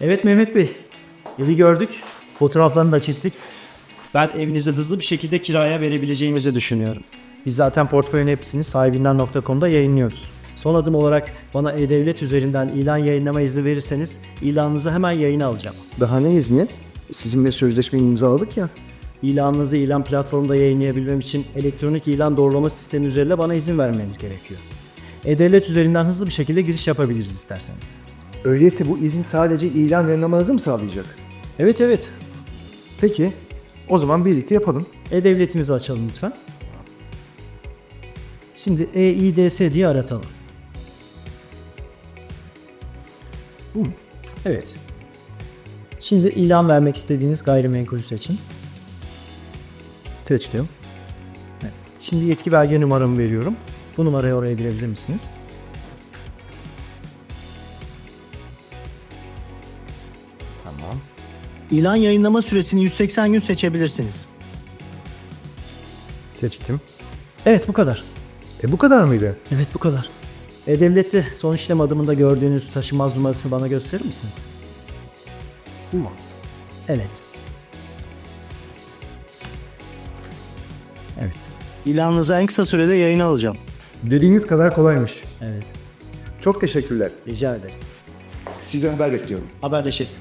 Evet Mehmet Bey. Evi gördük. Fotoğraflarını da çektik. Ben evinizi hızlı bir şekilde kiraya verebileceğimizi düşünüyorum. Biz zaten portföyün hepsini sahibinden.com'da yayınlıyoruz. Son adım olarak bana E-Devlet üzerinden ilan yayınlama izni verirseniz ilanınızı hemen yayına alacağım. Daha ne izni? Sizinle sözleşmeyi imzaladık ya. İlanınızı ilan platformunda yayınlayabilmem için elektronik ilan doğrulama sistemi üzerinde bana izin vermeniz gerekiyor. E-Devlet üzerinden hızlı bir şekilde giriş yapabiliriz isterseniz. Öyleyse bu izin sadece ilan yayınlamanızı mı sağlayacak? Evet evet. Peki, o zaman birlikte yapalım. E-Devletimizi açalım lütfen. Şimdi EIDS diye aratalım. Mu? Evet. Şimdi ilan vermek istediğiniz gayrimenkulü seçin. Seçtim. Şimdi yetki belge numaramı veriyorum. Bu numarayı oraya girebilir misiniz? Tamam. İlan yayınlama süresini 180 gün seçebilirsiniz. Seçtim. Evet bu kadar. E bu kadar mıydı? Evet bu kadar. E-Devlet'te son işlem adımında gördüğünüz taşınmaz numarasını bana gösterir misiniz? Bu mu? Evet. Evet. İlanınızı en kısa sürede yayına alacağım. Dediğiniz kadar kolaymış. Evet. Çok teşekkürler. Rica ederim. Size haber bekliyorum. Haberleşelim.